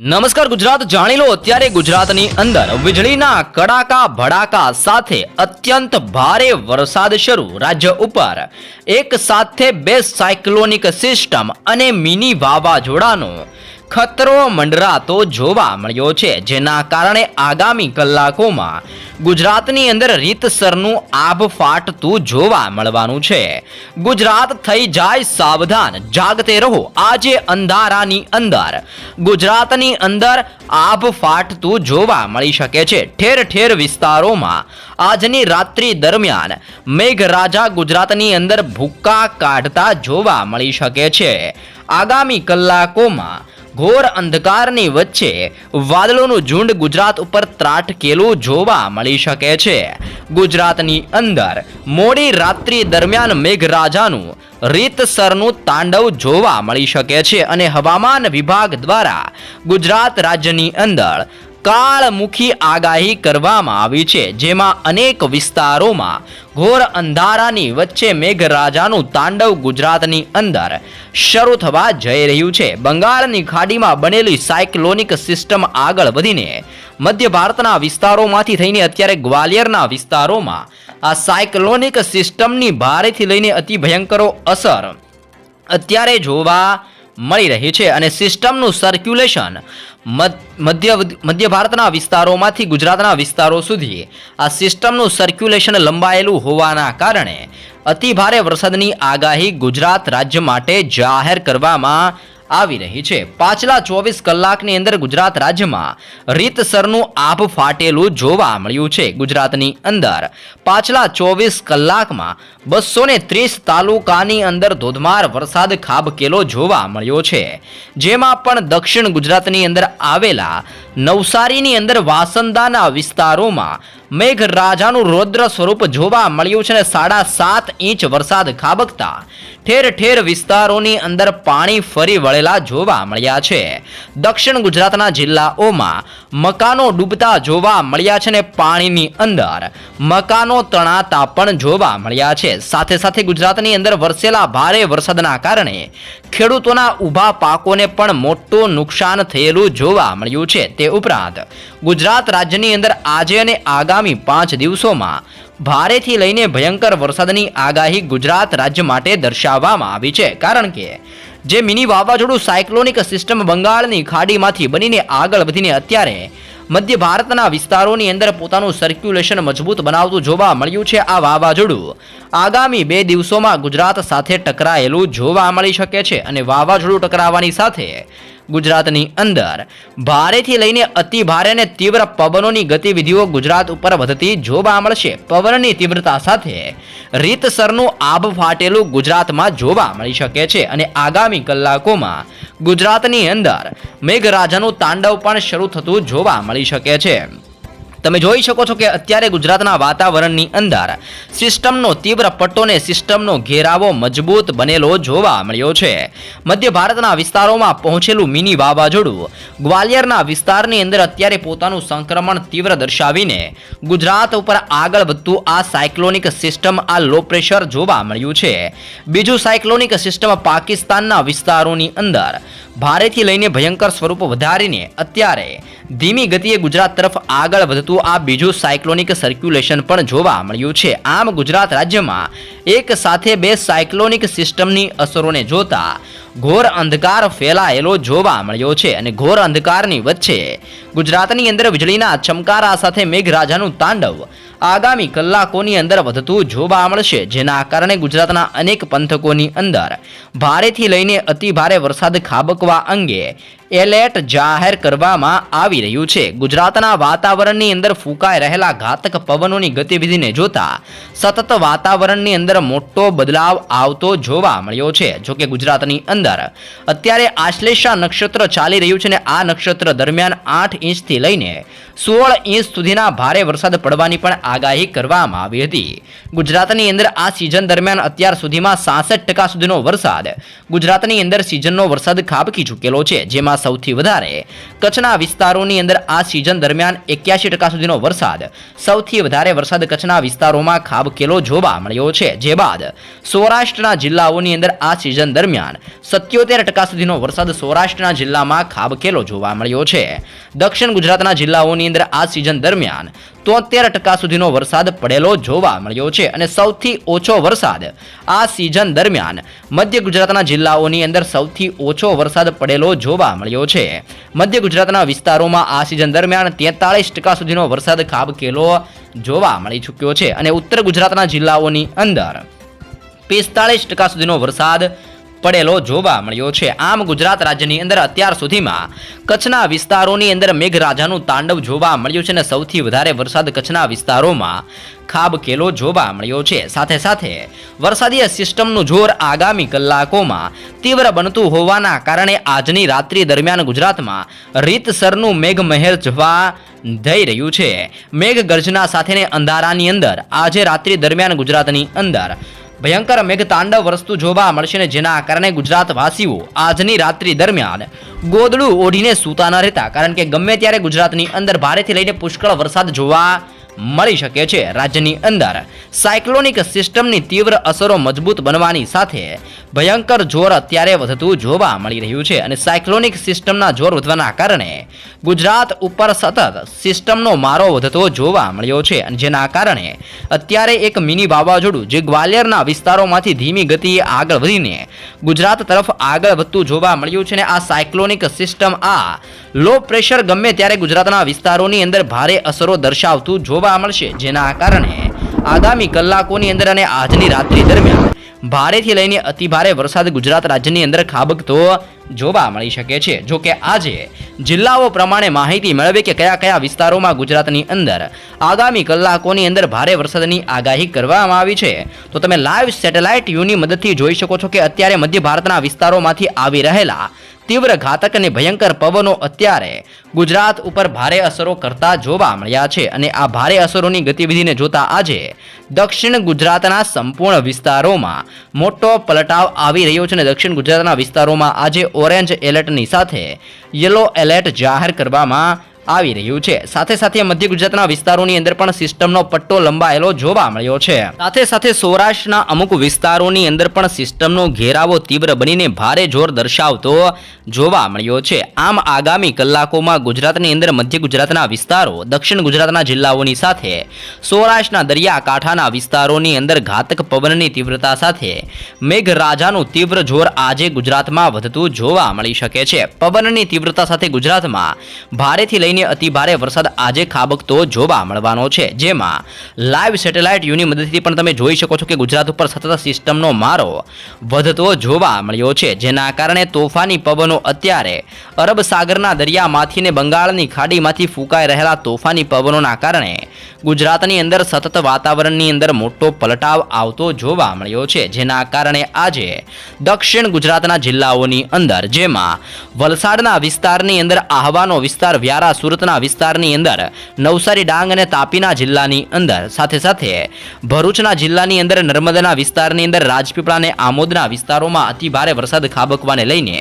નમસ્કાર ગુજરાત, જાણી લો અત્યારે ગુજરાતની અંદર વીજળીના કડાકા, ભડાકા સાથે અત્યંત ભારે વરસાદ શરૂ. રાજ્ય ઉપર એક સાથે બે સાયક્લોનિક સિસ્ટમ અને મિની વાવાઝોડાનો ખતરો મંડરાતો જોવા મળ્યો છે, જેના કારણે આગામી કલાકોમાં ગુજરાતની અંદર રીતસરનું આભ ફાટતું જોવા મળવાનું છે. ગુજરાત થઈ જાય સાવધાન, જાગતે રહો, આજે અંધારાની અંદર. ગુજરાતની અંદર આભ ફાટતું જોવા મળી શકે છે. ઠેર ઠેર વિસ્તારોમાં આજની રાત્રિ દરમિયાન મેઘરાજા ગુજરાતની અંદર ભૂક્કા કાઢતા જોવા મળી શકે છે. આગામી કલાકોમાં ઘોર અંધકારની વચ્ચે વાદળોનું ઝુંડ ગુજરાત ઉપર ત્રાટકેલું જોવા મળી શકે છે. ગુજરાતની અંદર મોડી રાત્રિ દરમિયાન મેઘરાજાનું રીતસરનું તાંડવ જોવા મળી શકે છે અને હવામાન વિભાગ દ્વારા ગુજરાત રાજ્યની અંદર કાળમુખી આગાહી કરવામાં આવી છે, જેમાં અનેક વિસ્તારોમાં ઘોર અંધારાની વચ્ચે મેઘરાજાનું તાંડવ ગુજરાતની અંદર શરૂ થવા જઈ રહ્યું છે. બંગાળની ખાડીમાં બનેલી સાયક્લોનિક સિસ્ટમ આગળ વધીને મધ્ય ભારતના વિસ્તારોમાંથી થઈને અત્યારે ગ્વાલિયરના વિસ્તારોમાં આ સાયક્લોનિક સિસ્ટમની ભારેથી લઈને અતિ ભયંકરો અસર અત્યારે જોવા મળી રહી છે અને સિસ્ટમનું સર્ક્યુલેશન મધ્ય મધ્ય ભારતના વિસ્તારોમાંથી ગુજરાતના વિસ્તારો સુધી આ સિસ્ટમનું સર્ક્યુલેશન લંબાયેલું હોવાના કારણે અતિભારે વરસાદની આગાહી ગુજરાત રાજ્ય માટે જાહેર કરવામાં આવી રહી છે. પાછલા ચોવીસ કલાકની અંદર ગુજરાત રાજ્યમાં રીતસરનું આભ ફાટેલું જોવા મળ્યું છે ગુજરાતની અંદર. પાછલા ચોવીસ કલાકમાં બસો ત્રીસ તાલુકાની અંદર ધોધમાર વરસાદ ખાબકેલો જોવા મળ્યો છે. જેમાં પણ દક્ષિણ ગુજરાતની અંદર આવેલા નવસારીની અંદર વાસંદાના વિસ્તારોમાં મેઘરાજાનું રૌદ્ર સ્વરૂપ જોવા મળ્યું છે સાડા સાત ઇંચ વરસાદ ખાબકતા. ઠેર ઠેર વિસ્તારોની અંદર પાણી ફરી વળેલા જોવા મળ્યા છે. દક્ષિણ ગુજરાતના જિલ્લાઓમાં મકાનો ડૂબતા જોવા મળ્યા છે અને પાણીની અંદર મકાનો તણાતા પણ જોવા મળ્યા છે. સાથે સાથે ગુજરાતની અંદર વરસેલા ભારે વરસાદના કારણે ખેડૂતોના ઊભા પાકોને પણ મોટું નુકસાન થયેલું જોવા મળ્યું છે. તે ઉપરાંત ગુજરાત રાજ્યની અંદર આજે અને આગામી પાંચ દિવસોમાં ભારેથી લઈને ભયંકર વરસાદની આગાહી ગુજરાત રાજ્ય માટે દર્શાવવામાં આવી છે. કારણ કે જે મિની વાવાઝોડું સાયક્લોનિક સિસ્ટમ બંગાળની ખાડીમાંથી બનીને આગળ વધીને અત્યારે મધ્ય ભારતના વિસ્તારોની અંદર પોતાનું સર્ક્યુલેશન મજબૂત બનાવતું જોવા મળ્યું છે. આ વાવાઝોડું આગામી બે દિવસોમાં ગુજરાત સાથે ટકરાયેલું જોવા મળી શકે છે અને વાવાઝોડું ટકરાવવાની સાથે ગુજરાતની અંદર. ભારેથી લઈને અતિ ભારે અને તીવ્ર પવનોની ગતિવિધિઓ ગુજરાત ઉપર વધતી જોવા મળશે. પવનની તીવ્રતા સાથે રીતસરનું આબ ફાટેલું ગુજરાતમાં જોવા મળી શકે છે અને આગામી કલાકોમાં ગુજરાતની અંદર મેઘરાજાનું તાંડવ પણ શરૂ થતું જોવા મળી શકે છે. તમે જોઈ શકો છો કે અત્યારે ગુજરાતના વાતાવરણની અંદર સિસ્ટમનો તીવ્ર પટ્ટો ને સિસ્ટમનો ઘેરાવો મજબૂત બનેલો જોવા મળ્યો છે. મધ્ય ભારતના વિસ્તારોમાં પહોંચેલું મિની વાવાઝોડું ગ્વાલિયરના વિસ્તારની અંદર અત્યારે પોતાનું સંક્રમણ તીવ્ર દર્શાવીને ગુજરાત ઉપર આગળ વધતું આ સાયક્લોનિક સિસ્ટમ આ લો પ્રેશર જોવા મળ્યું છે. બીજું સાયક્લોનિક સિસ્ટમ પાકિસ્તાનના વિસ્તારોની અંદર ભારેથી લઈને ભયંકર સ્વરૂપ વધારીને અત્યારે ધીમી ગતિએ ગુજરાત તરફ આગળ વધતું આ બીજું સાયક્લોનિક સર્ક્યુલેશન પણ જોવા મળ્યું છે. આમ ગુજરાત રાજ્યમાં એક સાથે બે સાયક્લોનિક સિસ્ટમની અસરોને જોતા ઘોર અંધકાર ફેલાયેલો જોવા મળ્યો છે અને ઘોર અંધકારની વચ્ચે ગુજરાતની અંદર વીજળીના ચમકારા સાથે મેઘરાજાનું તાંડવ આગામી કલાકોની અંદર વધતું જોવા મળશે. જેના કારણે ગુજરાતના અનેક પંથકોની અંદર ભારેથી લઈને અતિ ભારે વરસાદ ખાબકવા અંગે એલર્ટ જાહેર કરવામાં આવી રહ્યું છે. ગુજરાતના વાતાવરણની અંદર ફૂંકાઈ રહેલા ઘાતક પવનોની ગતિવિધિને જોતા સતત વાતાવરણની અંદર મોટો બદલાવ આવતો જોવા મળ્યો છે. જોકે ગુજરાતની અંદર અત્યારે આશ્લેષા નક્ષત્ર ચાલી રહ્યું છે અને આ નક્ષત્ર દરમિયાન આઠ ઇંચથી લઈને સોળ ઇંચ સુધીના ભારે વરસાદ પડવાની પણ આગાહી કરવામાં આવી હતી. ગુજરાતની અંદર આ સિઝન દરમિયાન અત્યાર સુધીમાં સાસઠ ટકા સુધીનો વરસાદ ગુજરાતની અંદર સિઝનનો વરસાદ ખાબકી ચૂકેલો છે, જેમાં સૌથી વધારે. કચ્છના વિસ્તારોની અંદર આ સિઝન દરમિયાન એક્યાસી સુધીનો વરસાદ. સૌથી વધારે વરસાદ કચ્છના વિસ્તારોમાં ખાબકેલો જોવા મળ્યો છે. જે બાદ સૌરાષ્ટ્રના જિલ્લાઓની અંદર આ સિઝન દરમિયાન સત્યોતેર સુધીનો વરસાદ સૌરાષ્ટ્રના જિલ્લામાં ખાબકેલો જોવા મળ્યો છે. દક્ષિણ ગુજરાતના જિલ્લાઓની અંદર આ સિઝન દરમિયાન તોતેર ટકા સુધીનો વરસાદ પડેલો જોવા મળ્યો છે અને સૌથી ઓછો વરસાદ આ સિઝન દરમિયાન મધ્ય ગુજરાતના જિલ્લાઓની અંદર સૌથી ઓછો વરસાદ પડેલો જોવા મળ્યો છે. મધ્ય ગુજરાતના વિસ્તારોમાં આ સિઝન દરમિયાન તેતાળીસ ટકા સુધીનો વરસાદ ખાબકેલો જોવા મળી ચૂક્યો છે અને ઉત્તર ગુજરાતના જિલ્લાઓની અંદર પિસ્તાળીસ ટકા સુધીનો વરસાદ પડેલો જોવા મળ્યો છે. આમ ગુજરાત રાજ્યની અંદર અત્યાર સુધીમાં કચ્છના વિસ્તારોની અંદર મેઘરાજાનું તાંડવ જોવા મળ્યું છે અને સૌથી વધારે વરસાદ કચ્છના વિસ્તારોમાં ખાબકેલો જોવા મળ્યો છે. સાથે સાથે વરસાદીય સિસ્ટમનું જોર આગામી કલાકોમાં તીવ્ર બનતું હોવાના કારણે આજની રાત્રિ દરમિયાન ગુજરાતમાં રીતસરનું મેઘમહેર જવા થઈ રહ્યું છે. મેઘ ગર્જના સાથેને અંધારાની અંદર આજે રાત્રિ દરમિયાન ગુજરાતની અંદર ભયંકર મેઘતાંડવ વરસતું જોવા મળશે ને જેના કારણે ગુજરાતવાસીઓ આજની રાત્રિ દરમિયાન ગોદડું ઓઢીને સૂતા ન રહેતા. કારણ કે ગમે ત્યારે ગુજરાતની અંદર ભારેથી લઈને પુષ્કળ વરસાદ જોવા મળી શકે છે. રાજ્યની અંદર સાયક્લોનિક સિસ્ટમની તીવ્ર અસરો મજબૂત બનવાની સાથે ભયંકર જોર અત્યારે વધતું જોવા મળી રહ્યું છે અને સાયક્લોનિક સિસ્ટમના જોર વધવાના કારણે ગુજરાત ઉપર સતત સિસ્ટમનો મારો વધતો જોવા મળ્યો છે અને જેના કારણે અત્યારે એક મિની વાવાઝોડું જે ગ્વાલિયરના વિસ્તારોમાંથી ધીમી ગતિએ આગળ વધીને ગુજરાત તરફ આગળ વધતું જોવા મળ્યું છે અને આ સાયક્લોનિક સિસ્ટમ આ લો પ્રેશર ગમે ત્યારે ગુજરાતના વિસ્તારોની અંદર ભારે અસરો દર્શાવતું જોવા મળશે જેના કારણે આગામી કલાકોની અંદર અને આજની રાત્રિ દરમિયાન ભારેથી લઈને અતિભારે વરસાદ ગુજરાત રાજ્યની અંદર ખાબકતો જોવા મળી શકે છે. જો કે આજે જિલ્લાઓ પ્રમાણે માહિતી મેળવે કે કયા કયા વિસ્તારોમાં ગુજરાતની અંદર આગામી કલાકોની અંદર ભારે વરસાદની આગાહી કરવામાં આવી છે. તો તમે લાઈવ સેટેલાઇટ યુની મદદથી જોઈ શકો છો કે અત્યારે મધ્ય ભારતના વિસ્તારોમાંથી આવી રહેલા તીવ્ર ઘાતક અને ભયંકર પવનો અત્યારે ગુજરાત ઉપર ભારે અસરો કરતા જોવા મળ્યા છે અને આ ભારે અસરોની ગતિવિધિને જોતા આજે દક્ષિણ ગુજરાતના સંપૂર્ણ વિસ્તારોમાં મોટો પલટાવ આવી રહ્યો છે અને દક્ષિણ ગુજરાતના વિસ્તારોમાં આજે ઓરેન્જ એલર્ટની સાથે યલો એલર્ટ જાહેર કરવામાં આવી રહ્યું છે. સાથે સાથે મધ્ય ગુજરાતના વિસ્તારોની અંદર પણ સિસ્ટમનો પટ્ટો લંબાયેલો જોવા મળ્યો છે. સાથે સાથે સૌરાષ્ટ્રના અમુક વિસ્તારોની અંદર પણ સિસ્ટમનો ઘેરાવો તીવ્ર બનીને ભારે જોર દર્શાવતો જોવા મળ્યો છે. આમ આગામી કલાકોમાં ગુજરાતની અંદર મધ્ય ગુજરાતના વિસ્તારો, દક્ષિણ ગુજરાતના જિલ્લાઓની સાથે, સૌરાષ્ટ્રના દરિયાકાંઠાના વિસ્તારોની અંદર ઘાતક પવનની તીવ્રતા સાથે મેઘરાજાનું તીવ્ર જોર આજે ગુજરાતમાં વધતું જોવા મળી શકે છે. પવનની તીવ્રતા સાથે ગુજરાતમાં ભારેથી લઈને અતિ ભારે વરસાદ આજે ખાબકતો જોવા મળવાનો છે. જેમાં લાઈવ સેટેલાઇટ યુની મદદથી પણ તમે જોઈ શકો છો કે ગુજરાત ઉપર સતત સિસ્ટમનો મારો વધતો જોવા મળ્યો છે. જેના કારણે તોફાની પવનો અત્યારે અરબ સાગરના દરિયામાંથી ને બંગાળની ખાડીમાંથી ફૂંકાઈ રહેલા તોફાની પવનોના કારણે ગુજરાતની અંદર સતત વાતાવરણની અંદર મોટો પલટાવ આવતો જોવા મળ્યો છે. જેના કારણે આજે દક્ષિણ ગુજરાતના જિલ્લાઓની અંદર જેમાં વલસાડના વિસ્તારની અંદર આહવાનો વિસ્તાર વ્યારા સુરતના વિસ્તારની અંદર નવસારી ડાંગ અને તાપીના જિલ્લાની અંદર. સાથે સાથે ભરૂચના જિલ્લાની અંદર નર્મદાના વિસ્તારની અંદર રાજપીપળા અને આમોદના વિસ્તારોમાં અતિભારે વરસાદ ખાબકવાને લઈને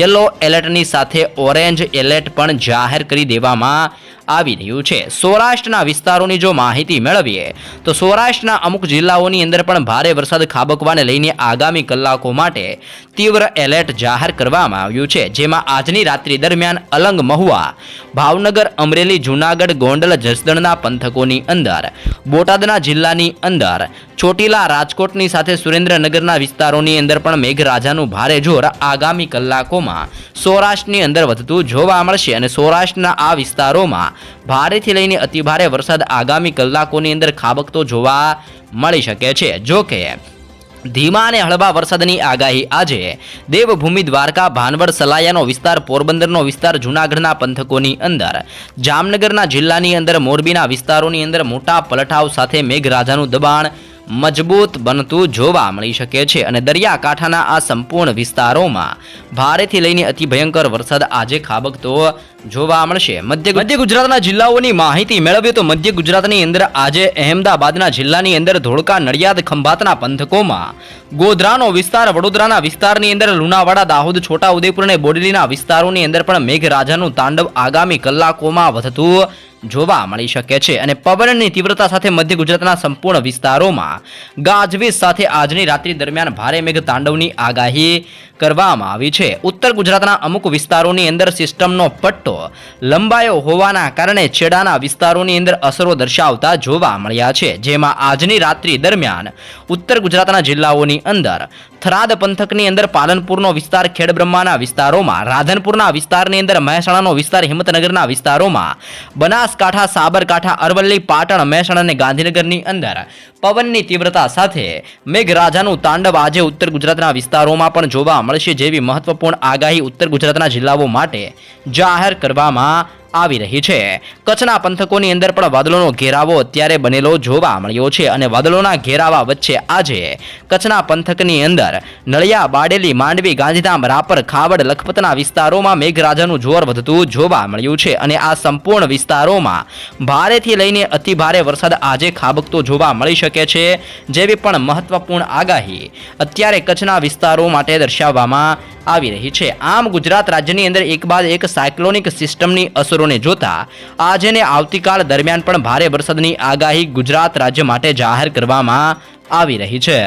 યલો એલર્ટની સાથે ઓરેન્જ એલર્ટ પણ જાહેર કરી દેવામાં આવી રહ્યું છે. સૌરાષ્ટ્રના વિસ્તારોની જો માહિતી મેળવીએ, તો સૌરાષ્ટ્રના અમુક જિલ્લાઓની અંદર પણ ભારે વરસાદ ખાબકવાને લઈને આગામી કલાકો માટે તીવ્ર એલર્ટ જાહેર કરવામાં આવ્યું છે. જેમાં આજની રાત્રિ દરમિયાન અલંગ મહુવા, ભાવનગર, અમરેલી, જૂનાગઢ, ગોંડલ, જસદણના પંથકોની અંદર, બોટાદના જિલ્લાની અંદર, ચોટીલા, રાજકોટની સાથે સુરેન્દ્રનગરના વિસ્તારોની અંદર પણ મેઘરાજાનું ભારે જોર આગામી કલાકોમાં સૌરાષ્ટ્રની અંદર વધતું જોવા મળશે અને સૌરાષ્ટ્રના આ વિસ્તારોમાં ભારેથી લઈને અતિભારે વરસાદ આગામી કલાકોની અંદર ખાબકતો જોવા મળી શકે છે. જો કે, ધીમા અને હળવા વરસાદની આગાહી આજે દેવભૂમિ દ્વારકા, ભાનવડ, સલાયાનો વિસ્તાર, પોરબંદરનો વિસ્તાર, જૂનાગઢના પંથકોની અંદર, જામનગરના જિલ્લાની અંદર મોરબીના વિસ્તારોની અંદર મોટા પલટાવ સાથે મેઘરાજાનું દબાણ મજબૂત બનતું જોવા મળી શકે છે અને દરિયાકાંઠાના આ સંપૂર્ણ વિસ્તારોમાં ભારેથી લઈને અતિ ભયંકર વરસાદ આજે ખાબકતો જોવા મળશે. મધ્ય મધ્ય ગુજરાતના જિલ્લાઓની માહિતી મેળવીએ તો મધ્ય ગુજરાતની અંદર આજે અહેમદાબાદના જિલ્લાની અંદર ધોળકા નડિયાદ ખંભાતના પંથકોમાં ગોધરાનો વિસ્તાર, વડોદરાના વિસ્તારની અંદર, લુણાવાડા, દાહોદ છોટા ઉદેપુર અને બોડેલીના વિસ્તારોની અંદર પણ મેઘરાજાનું તાંડવ આગામી કલાકોમાં વધતું જોવા મળી શકે છે અને પવનની તીવ્રતા સાથે મધ્ય ગુજરાતના સંપૂર્ણ વિસ્તારોમાં ગાજવીજ સાથે આજની રાત્રિ દરમિયાન ભારે મેઘ તાંડવની આગાહી કરવામાં આવી છે. ઉત્તર ગુજરાતના અમુક વિસ્તારોની અંદર સિસ્ટમનો પટ્ટો લંબાયો હોવાના કારણે છેડાના વિસ્તારોની અંદર અસરો દર્શાવતા જોવા મળ્યા છે. જેમાં આજની રાત્રિ દરમિયાન ઉત્તર ગુજરાતના જિલ્લાઓની અંદર થરાદ પંથકની અંદર પાલનપુરનો વિસ્તાર, ખેડબ્રહ્માના વિસ્તારોમાં, રાધનપુરના વિસ્તારની અંદર મહેસાણાનો વિસ્તાર, હિંમતનગરના વિસ્તારોમાં બનાસકાંઠા સાબરકાંઠા અરવલ્લી પાટણ મહેસાણા અને ગાંધીનગરની અંદર પવનની તીવ્રતા સાથે મેઘરાજાનું તાંડવ આજે ઉત્તર ગુજરાતના વિસ્તારોમાં પણ જોવા મળશે જેવી મહત્વપૂર્ણ આગાહી ઉત્તર ગુજરાતના જિલ્લાઓ માટે જાહેર કરવામાં આવી રહી છે. કચ્છના પંથકોની અંદર પણ વાદળોનો ઘેરાવો અત્યારે બનેલો જોવા મળ્યો છે અને વાદળોના ઘેરાવા વચ્ચે આજે કચ્છના પંથકની અંદર નળિયા, બાડેલી, માંડવી, ગાંધીધામ, રાપર, ખાવડ, લખપતના વિસ્તારોમાં મેઘરાજાનું જોર વધતું જોવા મળ્યું છે અને આ સંપૂર્ણ વિસ્તારોમાં ભારેથી લઈને અતિ ભારે વરસાદ આજે ખાબકતો જોવા મળી શકે છે, જેવી પણ મહત્વપૂર્ણ આગાહી અત્યારે કચ્છના વિસ્તારો માટે દર્શાવવામાં આવી રહી છે. આમ, ગુજરાત રાજ્યની અંદર એક બાદ એક સાયક્લોનિક સિસ્ટમની અસરોને જોતા આજે ને આવતીકાલ દરમિયાન પણ ભારે વરસાદની આગાહી ગુજરાત રાજ્ય માટે જાહેર કરવામાં આવી રહી છે.